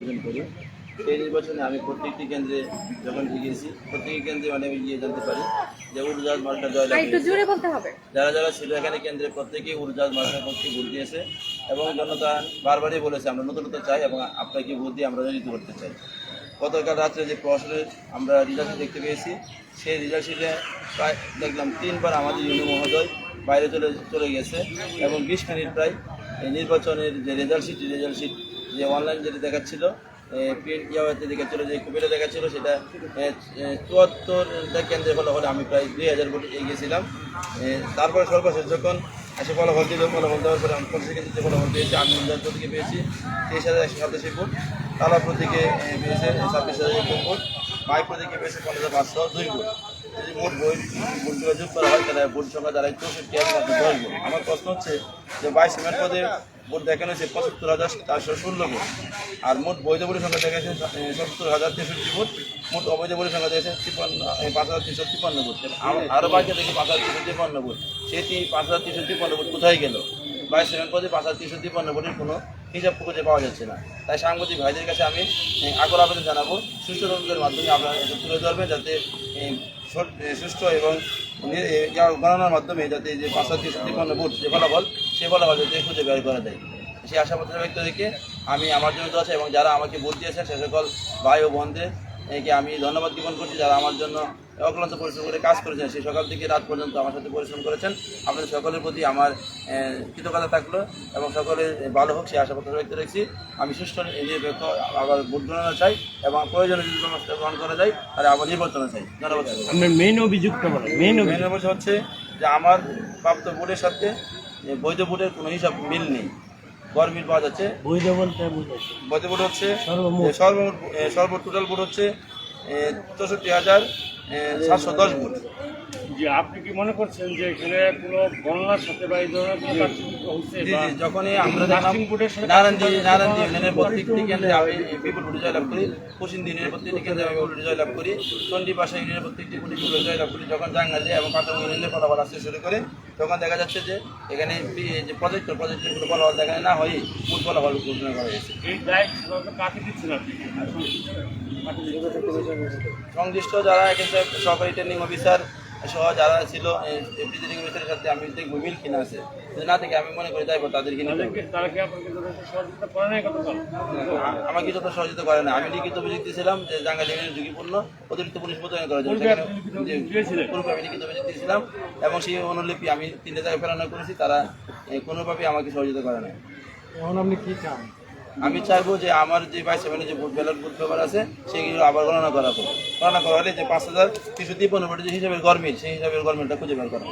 নির্বাচন করি। সেই নির্বাচনে আমি প্রত্যেকটি কেন্দ্রে যখন গিয়েছি প্রত্যেকটি কেন্দ্রে মানে আমি গিয়ে জানতে পারি যে। জোরে বলতে হবে। যারা যারা ছিল এখানে কেন্দ্রে প্রত্যেকেই উড়োজাহাজ মার্কার পক্ষে ভোট দিয়েছে এবং জনতা বারবারই বলেছে আমরা নতুনত্ব চাই এবং আপনাকে ভোট দিয়ে আমরা জয়িত করতে চাই। গতকাল রাত্রে যে প্রহসনের আমরা রিজাল্ট দেখতে পেয়েছি সেই রিজাল্ট প্রায় দেখলাম তিনবার আমাদের ইউনি মহোদয় বাইরে চলে চলে গেছে এবং বিশ মিনিট প্রায় এই নির্বাচনের যে রেজাল্ট শিট রেজাল্ট শিট যে অনলাইন যেটা দেখাচ্ছিল ইয়াতে দেখাচ্ছিল যে কপিটা দেখাচ্ছিল, সেটা চুয়াত্তরটা কেন্দ্রে ফলাফলে আমি প্রায় দুই হাজার ভোট এগিয়েছিলাম। তারপরে সর্বশেষ যখন এসে ফলাফল দিল, ফলাফল দেওয়ার পরে আমি পঞ্চাশ কেন্দ্রে ফলাফল পেয়েছি আমি উন্নয়ন প্রতীকে পেয়েছি, তেইশ হাজার একশো সাতাশি ভোট তালা প্রতীকে পেয়েছে ছাব্বিশ হাজার ভোট মাই প্রতীকে পেয়েছে পনেরো হাজার পাঁচশো দুই ভোট। যদি মোট বই সংখ্যা আমার প্রশ্ন হচ্ছে যে বাইশ পদে ভোট দেখানো হয়েছে পঁচাত্তর হাজার চারশো আর মোট বৈধ সংখ্যা সত্তর হাজার মোট অবৈধ সংখ্যা তিপ্পান্ন পাঁচ হাজার আরও- পাঁচ হাজার পাঁচ হাজার কোথায় গেল? বাইশ সেভেন পদে পাঁচ হাজার তিনশো তিপ্পান্ন ভোটের কোনো হিসাব খুঁজে পাওয়া যাচ্ছে না। তাই সাংবাদিক ভাইদের কাছে আমি আগর আবেদন জানাব। সুষ্ঠু তদন্তের মাধ্যমে আপনারা তুলে ধরবেন যাতে সুষ্ঠু এবং গণনার মাধ্যমে যাতে যে পাঁচশো তিনশো তিপ্পান্ন ভোট যে ফলাফল, সে ফলাফল যাতে খুঁজে বের করা যায়। সেই আশাপত্র ব্যক্ত রেখে আমি আমার জন্য আছে এবং যারা আমাকে ভোট দিয়েছেন, সে সকল ভাই ও বোনদের, একে আমি ধন্যবাদ জ্ঞাপন করছি যারা আমার জন্য অক্লান্ত পরিশ্রম করে কাজ করেছেন সেই সকাল থেকে রাত পর্যন্ত আমার সাথে পরিশ্রম করেছেন। আপনাদের সকলের প্রতি আমার কৃতজ্ঞতা থাকল এবং সকলের ভালো হোক সেই আশাপত্র ব্যক্ত রেখেছি। আমি সুষ্ঠু নিরপেক্ষ আবার ভোট গণনা চাই এবং প্রয়োজনে যদি ব্যবস্থা গ্রহণ করা যায় তাহলে আবার নির্বাচন চাই। ধন্যবাদ। আপনার মেইন অভিযুক্ত মেইন মেন অভিযোগ হচ্ছে যে আমার প্রাপ্ত ভোটের সাথে বৈধ ভোটের কোনো হিসাব মিল নেই। গড় মিল পাওয়া যাচ্ছে। বৈধ বলতে বৈধ ভোট হচ্ছে সর্বমোট। সর্বমোট টোটাল ভোট হচ্ছে চৌষট্টি হাজার সাতশো দশ গুণ যে আপনি কি মনে করছেন যে এখানে কোনো গণনার সাথে বা এই ধরনের যখনই আমরা ইউনিয়নের প্রত্যেকটি কেন্দ্রে আমি বিপুল ভোটে জয়লাভ করি পশ্চিম ইউনিয়নের প্রত্যেকটি কেন্দ্রে আমি বিপুল জয়লাভ করি চণ্ডী পাশা ইউনিয়নের প্রত্যেকটি ভোটে বিপুল জয়লাভ করি যখন জাঙ্গালি এবং কাটাম ইউনিয়নের ফলাফল আসতে শুরু করে তখন দেখা যাচ্ছে যে এখানে বি- যে প্রজেক্ট প্রজেক্টের কোনো ফলাফল দেখানে না হয়ে মূল ফলাফল ঘোষণা করা হয়েছে? সংশ্লিষ্ট যারা এখানে সরকারি ট্রেনিং অফিসার সহ যারা ছিল প্রিজাইডিং অফিসারের সাথে আমি দেখব মিল কিনা আছে। না থেকে আমি মনে করি যাইবো তাদেরকে নিতে হবে। তাদেরকে তারা কি আপনাকে যথেষ্ট সহযোগিতা করে নাই গতকাল আমাকে যত সহযোগিতা করে না আমি লিখিত অভিযোগ দিয়েছিলাম যে জাঙ্গালি ইউনিয়ন ঝুঁকিপূর্ণ অতিরিক্ত পুলিশ মোতায়েন করা যায় পূর্বে আমি লিখিত অভিযোগ দিয়েছিলাম এবং সেই অনুলিপি আমি তিনটে জায়গায় প্রেরণা করেছি। তারা কোনোভাবেই আমাকে সহযোগিতা করে না এখন আপনি কি চান? আমি চাইব যে আমার যে ভাই সেভেনে যে ভোট ব্যালট, ভোট পেপার আছে, সেগুলো আবার গণনা করা হোক। গণনা করা হলে যে পাঁচ হাজার তিনশো তিপ্পান্ন ভোটের যে হিসাবের গরমিল, সেই হিসাবের গরমিলটা খুঁজে বের করা